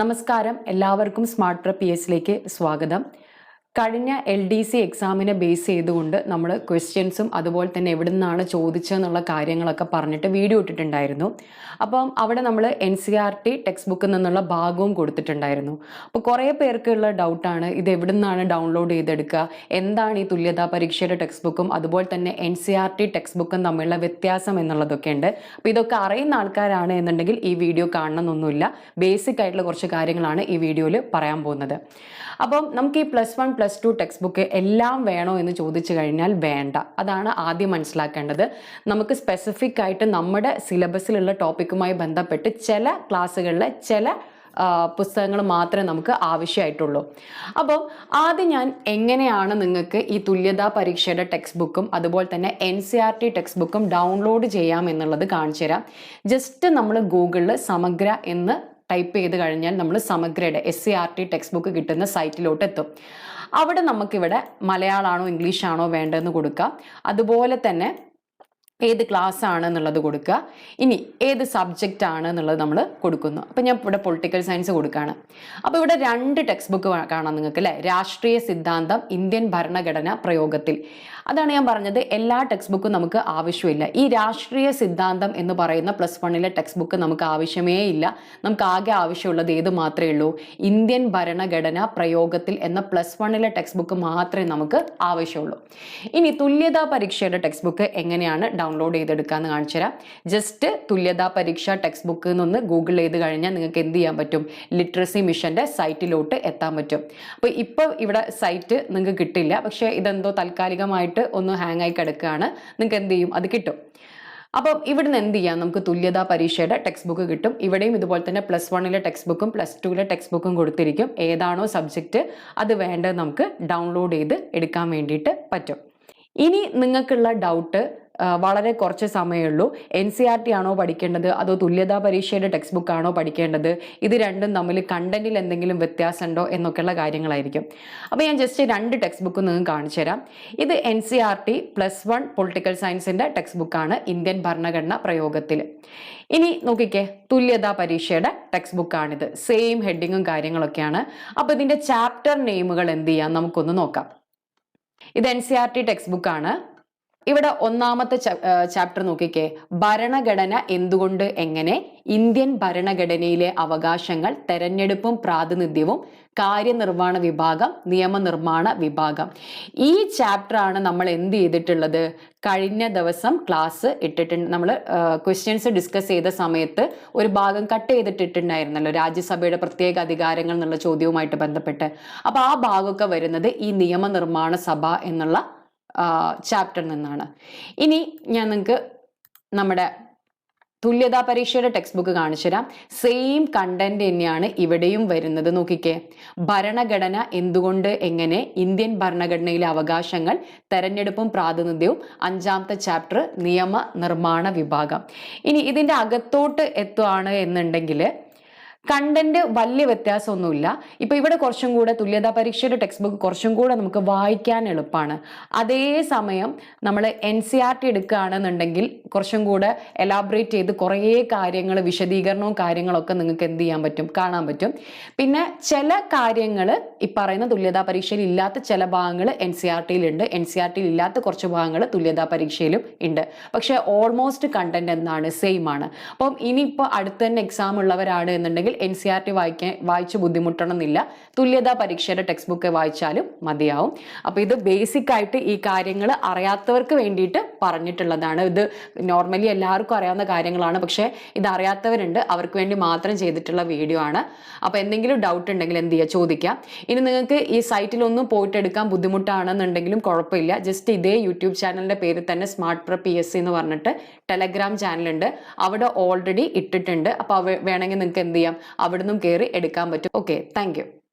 നമസ്കാരം. എല്ലാവർക്കും സ്മാർട്ട് പ്ര പി എസിലേക്ക് സ്വാഗതം. കഴിഞ്ഞ എൽ ഡി സി എക്സാമിനെ ബേസ് ചെയ്തുകൊണ്ട് നമ്മൾ ക്വസ്റ്റ്യൻസും അതുപോലെ തന്നെ എവിടെ നിന്നാണ് ചോദിച്ചതെന്നുള്ള കാര്യങ്ങളൊക്കെ പറഞ്ഞിട്ട് വീഡിയോ ഇട്ടിട്ടുണ്ടായിരുന്നു. അപ്പം അവിടെ നമ്മൾ N C R T text ബുക്കിൽ നിന്നുള്ള ഭാഗവും കൊടുത്തിട്ടുണ്ടായിരുന്നു. അപ്പോൾ കുറേ പേർക്കുള്ള ഡൗട്ടാണ് ഇത് എവിടെ നിന്നാണ് ഡൗൺലോഡ് ചെയ്തെടുക്കുക എന്താണ് ഈ തുല്യതാ പരീക്ഷയുടെ ടെക്സ്റ്റ് ബുക്കും അതുപോലെ തന്നെ N C R T text ബുക്കും തമ്മിലുള്ള വ്യത്യാസം എന്നുള്ളതൊക്കെ ഉണ്ട്. അപ്പോൾ ഇതൊക്കെ അറിയുന്ന ആൾക്കാരാണ് എന്നുണ്ടെങ്കിൽ ഈ വീഡിയോ കാണണമെന്നൊന്നുമില്ല. ബേസിക് ആയിട്ടുള്ള കുറച്ച് കാര്യങ്ങളാണ് ഈ വീഡിയോയിൽ പറയാൻ പോകുന്നത്. അപ്പം നമുക്ക് ഈ plus one plus two text book എല്ലാം വേണോ എന്ന് ചോദിച്ചു കഴിഞ്ഞാൽ വേണ്ട. അതാണ് ആദ്യം മനസ്സിലാക്കേണ്ടത്. നമുക്ക് സ്പെസിഫിക് ആയിട്ട് നമ്മുടെ സിലബസിലുള്ള ടോപ്പിക്കുമായി ബന്ധപ്പെട്ട് ചില ക്ലാസ്സുകളിലെ ചില പുസ്തകങ്ങൾ മാത്രമേ നമുക്ക് ആവശ്യമായിട്ടുള്ളൂ. അപ്പോൾ ആദ്യം ഞാൻ എങ്ങനെയാണ് നിങ്ങൾക്ക് ഈ തുല്യതാ പരീക്ഷയുടെ ടെക്സ്റ്റ് ബുക്കും അതുപോലെ തന്നെ N C R T text ബുക്കും ഡൗൺലോഡ് ചെയ്യാം എന്നുള്ളത് കാണിച്ചു തരാം. ജസ്റ്റ് നമ്മൾ ഗൂഗിളിൽ സമഗ്ര എന്ന് ടൈപ്പ് ചെയ്ത് കഴിഞ്ഞാൽ നമ്മൾ സമഗ്രയുടെ S C R T text book കിട്ടുന്ന സൈറ്റിലോട്ട് എത്തും അവിടെ നമുക്കിവിടെ മലയാളമാണോ ഇംഗ്ലീഷാണോ വേണ്ടതെന്ന് കൊടുക്കാം. അതുപോലെ തന്നെ ഏത് ക്ലാസ് ആണ് എന്നുള്ളത് കൊടുക്കുക. ഇനി ഏത് സബ്ജക്റ്റ് ആണ് എന്നുള്ളത് നമ്മൾ കൊടുക്കുന്നു. അപ്പം ഞാൻ ഇവിടെ പൊളിറ്റിക്കൽ സയൻസ് കൊടുക്കുകയാണ്. അപ്പോൾ ഇവിടെ രണ്ട് ടെക്സ്റ്റ് ബുക്ക് കാണാം നിങ്ങൾക്ക് അല്ലേ രാഷ്ട്രീയ സിദ്ധാന്തം ഇന്ത്യൻ ഭരണഘടന പ്രയോഗത്തിൽ. അതാണ് ഞാൻ പറഞ്ഞത്. എല്ലാ ടെക്സ്റ്റ് ബുക്കും നമുക്ക് ആവശ്യമില്ല. ഈ രാഷ്ട്രീയ സിദ്ധാന്തം എന്ന് പറയുന്ന പ്ലസ് വണ്ണിലെ ടെക്സ്റ്റ് ബുക്ക് നമുക്ക് ആവശ്യമേ ഇല്ല. നമുക്ക് ആകെ ആവശ്യമുള്ളത് ഏത് മാത്രമേ ഉള്ളൂ? ഇന്ത്യൻ ഭരണഘടന പ്രയോഗത്തിൽ എന്ന പ്ലസ് വണ്ണിലെ ടെക്സ്റ്റ് ബുക്ക് മാത്രമേ നമുക്ക് ആവശ്യമുള്ളൂ. ഇനി തുല്യതാ പരീക്ഷയുടെ ടെക്സ്റ്റ് ബുക്ക് എങ്ങനെയാണ്? ഡൗൺലോഡ് ചെയ്തെടുക്കാമെന്ന് കാണിച്ചു തരാം ജസ്റ്റ് തുല്യതാ പരീക്ഷ ടെക്സ്റ്റ് ബുക്ക് എന്നൊന്ന് ഗൂഗിൾ ചെയ്ത് കഴിഞ്ഞാൽ നിങ്ങൾക്ക് എന്ത് ചെയ്യാൻ പറ്റും? ലിറ്ററസി മിഷന്റെ സൈറ്റിലോട്ട് എത്താൻ പറ്റും. അപ്പോൾ ഇപ്പോൾ ഇവിടെ സൈറ്റ് നിങ്ങൾക്ക് കിട്ടില്ല. പക്ഷേ ഇതെന്തോ താൽക്കാലികമായിട്ട് ഒന്ന് ഹാങ് ആയി കിടക്കുകയാണ്. നിങ്ങൾക്ക് എന്ത് ചെയ്യും? അത് കിട്ടും. അപ്പം ഇവിടുന്ന് എന്ത് ചെയ്യാം? നമുക്ക് തുല്യതാ പരീക്ഷയുടെ ടെക്സ്റ്റ് ബുക്ക് കിട്ടും. ഇവിടെയും ഇതുപോലെ തന്നെ പ്ലസ് വണ്ണിലെ ടെക്സ്റ്റ് ബുക്കും പ്ലസ് ടുവിലെ ടെക്സ്റ്റ് ബുക്കും കൊടുത്തിരിക്കും. ഏതാണോ സബ്ജക്റ്റ് അത് വേണ്ടത് നമുക്ക് ഡൗൺലോഡ് ചെയ്ത് എടുക്കാൻ വേണ്ടിയിട്ട് പറ്റും. ഇനി നിങ്ങൾക്കുള്ള ഡൗട്ട് വളരെ കുറച്ച് സമയമേ ഉള്ളൂ എൻ സി ആർ ടി ആണോ പഠിക്കേണ്ടത്? അതോ തുല്യതാ പരീക്ഷയുടെ ടെക്സ്റ്റ് ബുക്ക് ആണോ പഠിക്കേണ്ടത്? ഇത് രണ്ടും തമ്മിൽ കണ്ടന്റിൽ എന്തെങ്കിലും വ്യത്യാസമുണ്ടോ എന്നൊക്കെയുള്ള കാര്യങ്ങളായിരിക്കും. അപ്പോൾ ഞാൻ ജസ്റ്റ് രണ്ട് ടെക്സ്റ്റ് ബുക്ക് നിങ്ങൾക്ക് കാണിച്ചു തരാം. ഇത് N C R T plus one political സയൻസിന്റെ ടെക്സ്റ്റ് ബുക്കാണ് ഇന്ത്യൻ ഭരണഘടന പ്രയോഗത്തിൽ. ഇനി നോക്കിക്കേ തുല്യതാ പരീക്ഷയുടെ ടെക്സ്റ്റ് ബുക്കാണിത് സെയിം ഹെഡിങ്ങും കാര്യങ്ങളൊക്കെയാണ്. അപ്പോൾ ഇതിന്റെ ചാപ്റ്റർ നെയിമുകൾ എന്ത് ചെയ്യാം? നമുക്കൊന്ന് നോക്കാം. ഇത് N C R T text ബുക്കാണ് ഇവിടെ ഒന്നാമത്തെ ചാപ്റ്റർ നോക്കിക്കേ. ഭരണഘടന എന്തുകൊണ്ട് എങ്ങനെ? ഇന്ത്യൻ ഭരണഘടനയിലെ അവകാശങ്ങൾ തെരഞ്ഞെടുപ്പും പ്രാതിനിധ്യവും കാര്യനിർവഹണ വിഭാഗം നിയമനിർമ്മാണ വിഭാഗം. ഈ ചാപ്റ്റർ ആണ് നമ്മൾ എന്ത് ചെയ്തിട്ടുള്ളത്? കഴിഞ്ഞ ദിവസം ക്ലാസ് ഇട്ടിട്ടുണ്ട്. നമ്മൾ ക്വസ്റ്റ്യൻസ് ഡിസ്കസ് ചെയ്ത സമയത്ത് ഒരു ഭാഗം കട്ട് ചെയ്തിട്ടിട്ടുണ്ടായിരുന്നല്ലോ. രാജ്യസഭയുടെ പ്രത്യേക അധികാരങ്ങൾ എന്നുള്ള ചോദ്യവുമായിട്ട് ബന്ധപ്പെട്ട്. അപ്പോൾ ആ ഭാഗമൊക്കെ വരുന്നത് ഈ നിയമനിർമ്മാണ സഭ എന്നുള്ള ചാപ്റ്ററിൽ നിന്നാണ്. ഇനി ഞാൻ നിങ്ങൾക്ക് നമ്മുടെ തുല്യതാ പരീക്ഷയുടെ ടെക്സ്റ്റ് ബുക്ക് കാണിച്ചു തരാം. സെയിം കണ്ടന്റ് തന്നെയാണ് ഇവിടെയും വരുന്നത്. നോക്കിക്കേ. ഭരണഘടന എന്തുകൊണ്ട് എങ്ങനെ ഇന്ത്യൻ ഭരണഘടനയിലെ അവകാശങ്ങൾ തെരഞ്ഞെടുപ്പും പ്രാതിനിധ്യവും അഞ്ചാമത്തെ ചാപ്റ്റർ നിയമ നിർമ്മാണ വിഭാഗം. ഇനി ഇതിന്റെ അകത്തോട്ട് എത്തുകയാണ് എന്നുണ്ടെങ്കിൽ കണ്ടന്റ് വലിയ വ്യത്യാസമൊന്നുമില്ല. ഇപ്പൊ ഇവിടെ കുറച്ചും കൂടെ തുല്യതാ പരീക്ഷയുടെ ടെക്സ്റ്റ് ബുക്ക് കുറച്ചും കൂടെ നമുക്ക് വായിക്കാൻ എളുപ്പമാണ്. അതേസമയം നമ്മൾ എൻ സി ആർ ടി എടുക്കുകയാണെന്നുണ്ടെങ്കിൽ കുറച്ചും കൂടെ എലാബറേറ്റ് ചെയ്ത് കുറേ കാര്യങ്ങൾ വിശദീകരണവും കാര്യങ്ങളൊക്കെ നിങ്ങൾക്ക് എന്ത് ചെയ്യാൻ പറ്റും? കാണാൻ പറ്റും. പിന്നെ ചില കാര്യങ്ങൾ ഈ പറയുന്ന തുല്യതാ പരീക്ഷയിൽ ഇല്ലാത്ത ചില ഭാഗങ്ങൾ എൻ സി ആർ ടിയിലുണ്ട് എൻ സി ആർ ടിയിൽ ഇല്ലാത്ത കുറച്ച് ഭാഗങ്ങൾ തുല്യതാ പരീക്ഷയിലും ഉണ്ട്. പക്ഷേ ഓൾമോസ്റ്റ് കണ്ടന്റ് എന്താണ് സെയിം ആണ്. അപ്പം ഇനിയിപ്പോൾ അടുത്ത് തന്നെ എക്സാം ഉള്ളവരാണ് എന്നുണ്ടെങ്കിൽ എൻ സി ആർ ടി വായിക്കാൻ വായിച്ച് ബുദ്ധിമുട്ടണമെന്നില്ല. തുല്യതാ പരീക്ഷയുടെ ടെക്സ്റ്റ് ബുക്ക് വായിച്ചാലും മതിയാവും. അപ്പോൾ ഇത് ബേസിക് ആയിട്ട് ഈ കാര്യങ്ങൾ അറിയാത്തവർക്ക് വേണ്ടിയിട്ട് പറഞ്ഞിട്ടുള്ളതാണ്. ഇത് നോർമലി എല്ലാവർക്കും അറിയാവുന്ന കാര്യങ്ങളാണ്. പക്ഷേ ഇത് അവർക്ക് വേണ്ടി മാത്രം ചെയ്തിട്ടുള്ള വീഡിയോ ആണ്. അപ്പോൾ എന്തെങ്കിലും ഡൗട്ട് ഉണ്ടെങ്കിൽ എന്ത് ചെയ്യുക ചോദിക്കാം. ഇനി നിങ്ങൾക്ക് ഈ സൈറ്റിലൊന്നും പോയിട്ട് എടുക്കാൻ ബുദ്ധിമുട്ടാണെന്നുണ്ടെങ്കിലും കുഴപ്പമില്ല. ജസ്റ്റ് ഇതേ യൂട്യൂബ് ചാനലിന്റെ പേര് തന്നെ സ്മാർട്ട് പ്ര പി എസ് സി എന്ന് പറഞ്ഞിട്ട് ടെലഗ്രാം ചാനലുണ്ട്. അവിടെ ഓൾറെഡി ഇട്ടിട്ടുണ്ട്. അപ്പോൾ വേണമെങ്കിൽ നിങ്ങൾക്ക് എന്ത് ചെയ്യാം? അവിടെ നിന്നും കയറി എടുക്കാൻ പറ്റും. Okay thank